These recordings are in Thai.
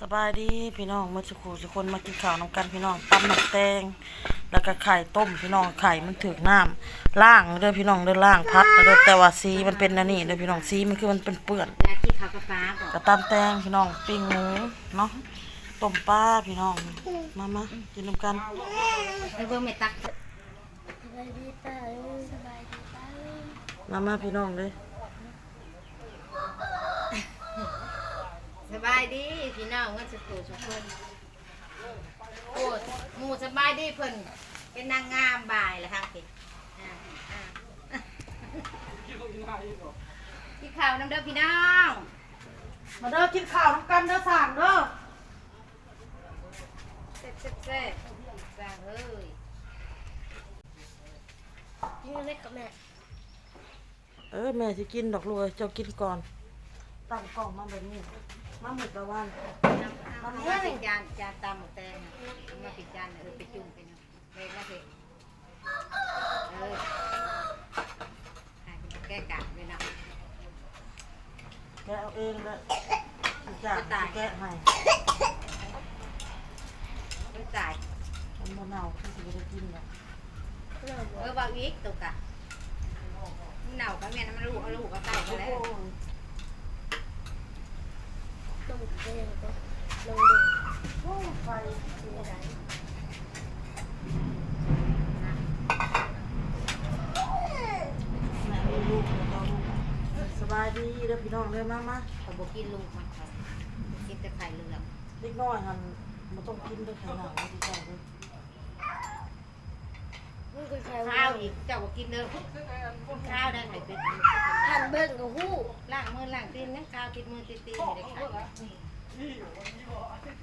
สบายดีพี่น้องเมื่อสักครู่ทุกคนมากินข้าวน้ำกันพี่น้องตำหนักแตง แล้วก็ไข่ต้มพี่น้องไข่มันถึกน้ำล่างเด้อพี่น้องเด้อล่างพัดเด้อแต่ว่าสีมันเป็นอันนี้เด้อพี่น้องสีมันคือมันเป็นเปื้อนยาที่เขากระฟ้าบอกกระตำแตงพี่น้องปิ้งหมูเนาะต้มปลาพี่น้องมามากินน้ำกันไอ้เบอร์ไม่ตักสบายดีตาลุงสบายดีตาลุงมามาพี่น้องเลย สบายดีพี่น้องเงินสุขุสุขคนโอ้หมูสบายดีเพิ่นเป็นนางงามบ่ายละครับพี่อ่าอ่าพี่ข่าวน้ำเด้อพี่น้องมาเด้อกินข้าวน้ำกันเด้อสั่งเด้อเซ็ตเซ็ตเซ็ตสร้างเอ้ยนี่เล็กกับแม่เออแม่สิกินดอกรวยเจ้ากินก่อนตั้งกล่องมาแบบนี้ มาหมดละวันเอามาเป็นจานจานตำหมูแตงอะเอามาเป็นจานเออไปจุ่มไปเนาะเลยว่าสิเออแก้กากเลยนะแกเอาเองเลยจ้ายแกะให้ไม่จ่ายมันบ่เน่าที่สิได้กินแล้วเริ่มเออว่าวิกตุกอะมันเน่ากับแม่น้ำมันลูกเอาลูกเอาเต่ไปแล้ว ลงเองก็ลงเด็กโอ้ไฟมีอะไรแม่ลูกแล้วก็ลูกสบายดีเด้อพี่น้องเด้อมามาเขาบอกกินลูกมันเขากินแต่ไข่เหลืองเล็กน้อยหันบ่ต้องกินเด้อไข่หนาวที่เจ้าเลย มันคือใครข้าวอีกเจ้าบอกกินเด้อข้าวได้ไข่เป็ดหันเบิ้งกับหู้ล้างมือล้างตีนนะข้าวติดมือติดตีนไม่ได้ไข่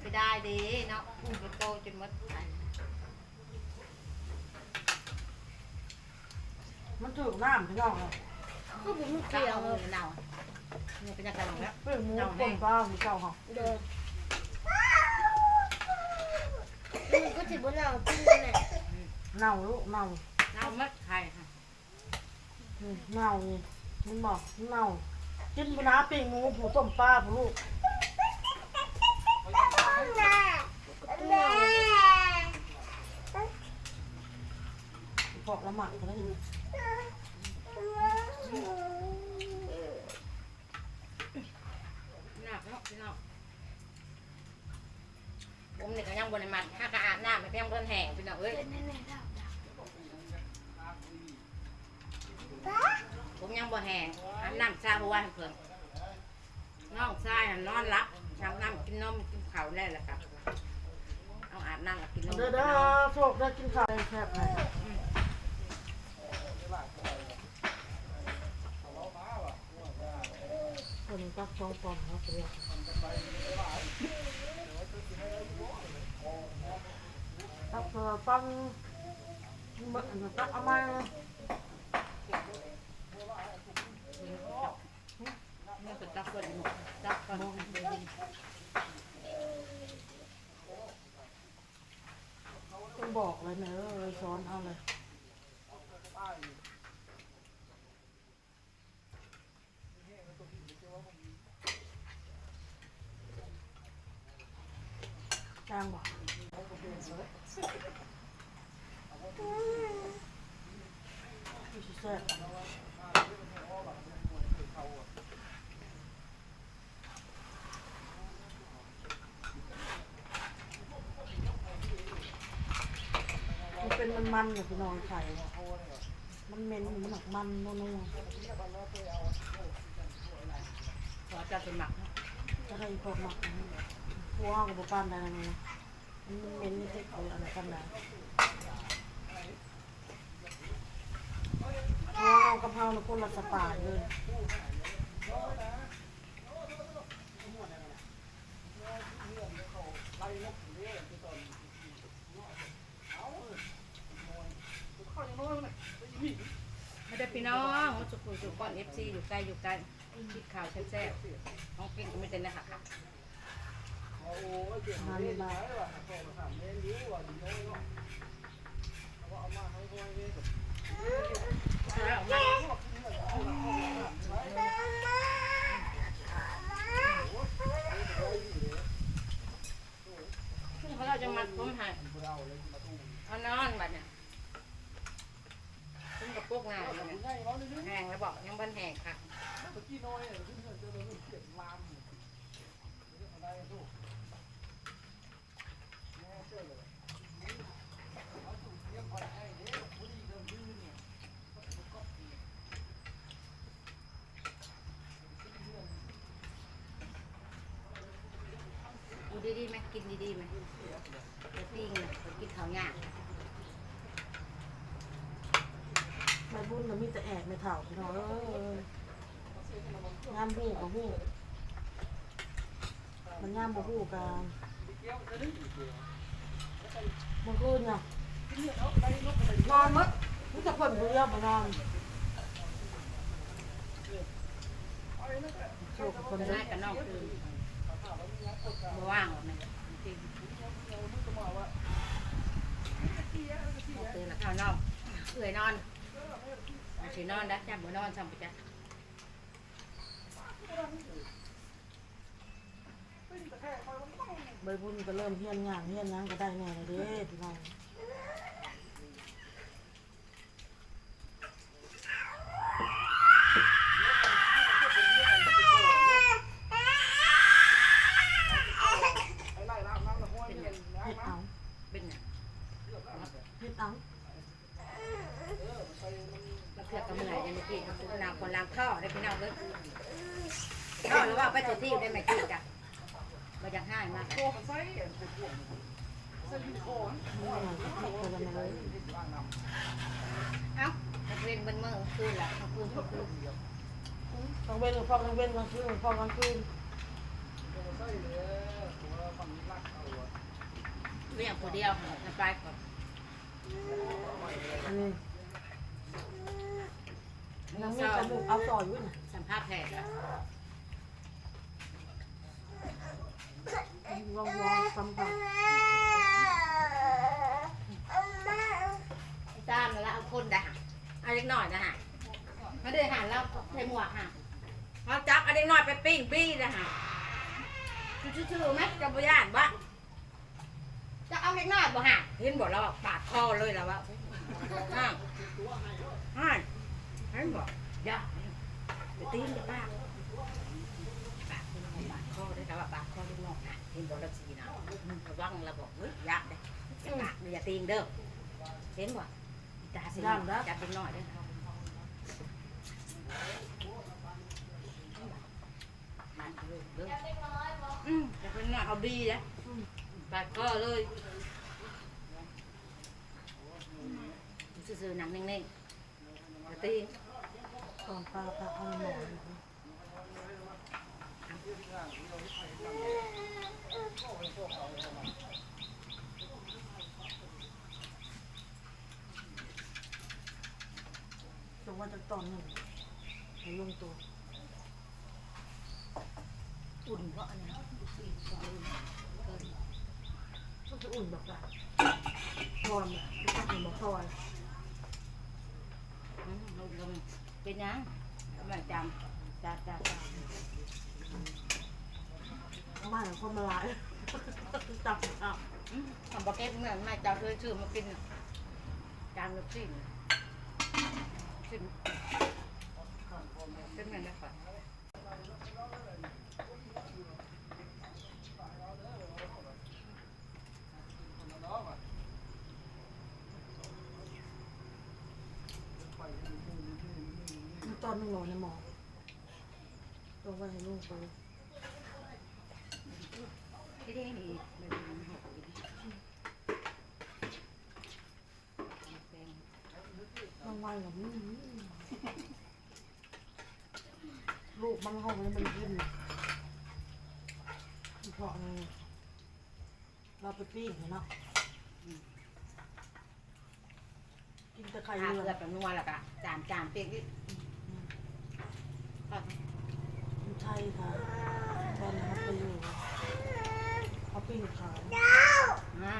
ไปได้เด้เนาะพุ่งไปโตจนหมดไข่มันถึงน้ำพี่น้องเลยก็ผมไม่เกี่เกี่ยยววมือเน่าเนี่ยเป็นยังไงบ้างแล้วเปลือกหมูป่นปลาที่เจ้าค่ะเดินมันก็ถือว่าเราจริงนั่นแหละ เน่าลูกเน่าเน่ามัดไข่ค่ะนี่เน่านี่มันบอกเน่ากินบน้าปิ้งหมูผูต้มปลาผูลูกแม่แม่พอกละหมักกันแล้วนี่หนักเนาะพี่น้องผมเนี่ยก็ยังบนในมันถ้ากะอาบน้ำมันก็ยังบนแห้งพี่น้องเอ้ย เป็นแน่ๆเราดับ ผมยังบ่แห้งอาบน้ำซาบัวให้เพิ่นน้องชายน่ะนอนรับชาวน้ำกินนมกินข้าวแล้วล่ะครับเอาอาบน้ำกับกินนมเด้อเด้อโชคได้กินข้าวแซ่บเลยคนตักสองปอนครับเรียกตักเอ่อปังมันตักเอามา ตักคนตักคนเดินต้องบอกเลยนะเออเลยซ้อนเอาเลยจ้างบอกพี่ชิแซ่บมันเป็น มันมันอยู่พี่น้องไข่มันเหม็นมันหนักมันนัวขอจะสมัครเนาะๆจะให้พวกหมักพวกกับปานได้ไงมันเหม็นนี่เด็กเอาอะไรกันได้พวกกะเพราในคนละสไตล์เลย ได้พี่น้องสุกุสุก้อนเอฟซีอยู่ใกล้อยู่ใกล้คิดข่าวแซ่บๆน้องกินก็ไม่เต็นนะคะค่ะงานมาแล้วมาจะมัดผมให้เอานอนบัดเนี่ย ผมกับพวกงานนะแหงแล้วบอกยังบันแหงค่ะดูดีๆไหมกินดีๆไหมปิ้งนเดี๋ยกินข้าวหยาใบ บุญน่ะมีแต่แอกไม่เท่าพี่น้องเอ้ยงามหูกับหูมันงามบ่หูกันมันคืนน่ะนอนมั้มีแต่คนเบื่อมานอนโชคคนคนเดีแรยวกกับน้องคือมาว่างหรอกนะจริงเอาเตื่นแล้วข้าวนอนเอื่อยนอน อาสีนอนนะจำบ่นอนจำไปจ้ะใบบุญก็เริ่มเฮียนงานเฮียนหยังก็ได้แน่เลยเด้พี่น้อง เป็นหยัง เฮ็ดเอา เป็นหยัง เฮ็ดเอา มาเพื่อกระเมื่อยังไม่กินนางคนล้างท่อได้พี่น้องเลยท่อหรือว่าไปจุดที่ได้ไหมกินจ้ะมาจากห้างมากนี่ไงที่คนละเอ้าเรียนบนเมื่อคืนละกลางคืนกลางคืนต้งเว้นพอกลางเว้นกลางคืนพอกลางคืนเรียกคนเดียวน้ำปลายก่อน ยังมีกระดูกเอาต่ออยู่น่ะสัมภาษณ์แพทย์อะลองลองสัมผัสตามแล้วเอาคนด่าเอาเล็กน้อยนะฮะมาเดินหาแล้วใส่หมวกฮะเอาจับเอาเล็กน้อยไปปิ้งปี้นะฮะชื่อๆไหมจะบยานวะจะเอาเล็กน้อยบ่ฮะเห็นบอกเราอะปาดคอเลยแล้ววะฮะฮะเห็นบอกอย่าไปตีนจะป้าปาดปาดคอได้แล้วว่าปาดคอเล็กน้อยฮะเห็นบอกเราสีนะระวังเราบอกเฮ้ยยากเลยอย่าปาดอย่าตีนเด้อเห็นบ่อีตาสิจับเล็กน้อยเด้อมันเลิกเลิกอืมจะเป็นหน่อยเอาดีนะปาดก็เลยซื่อๆหนังนิ่งๆกระ ตีตอนปลาปลาเอาหมอนอยู่ว่าจะตอนหนึ่งให้ลงตัว อุ่นเพราะอะไรนะต้องจะอุ่นแบบว่าทอนแบบไม่ต้องเป็นแบบทอน อืมลมลม เป็นยังมาจำจ้าจ้าจ้าไม่คนมาลายจับอะอืมทำบะเก็ตเหมือนแม่เจ้าเคยชื่อมากินน่ะจานลูกชิ้นชิ้นเป็นไงนะคะ นหนึ่งรอในหมอตัวไว้ให้ลูกไปที่นี่นี่มันมีหกอีกป็นบางวันแบบนี้ลูกมันห้องนี้มันกินเพราะนี่เราไปปิ้งเนาะกินต่ไข่ข้าเรือเกลือเป็นนัวแล้วก็จานจานเปียกนิด ก็ไม่ใช่ค่ะตอนนี้เขาไปอยู่เขาปิ้งขายอ่าแม่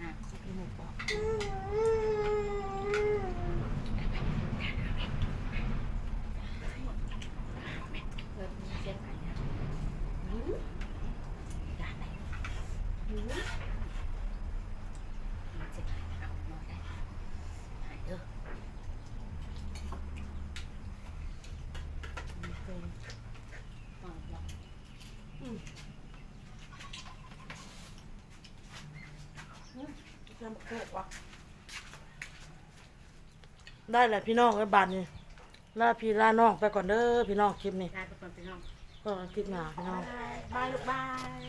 อ่า กินหมูกรอบ เพิ่มเส้นไข่นะำบักโขกวะได้แหละพี่น้องไอ้บานนี่ลาพี่ลาน้องไปก่อนเด้อพี่น้องคลิปนี้ได้ทุกคนพี่น้อง ก็คลิปหน้าพี่น้อง บายลูกบาย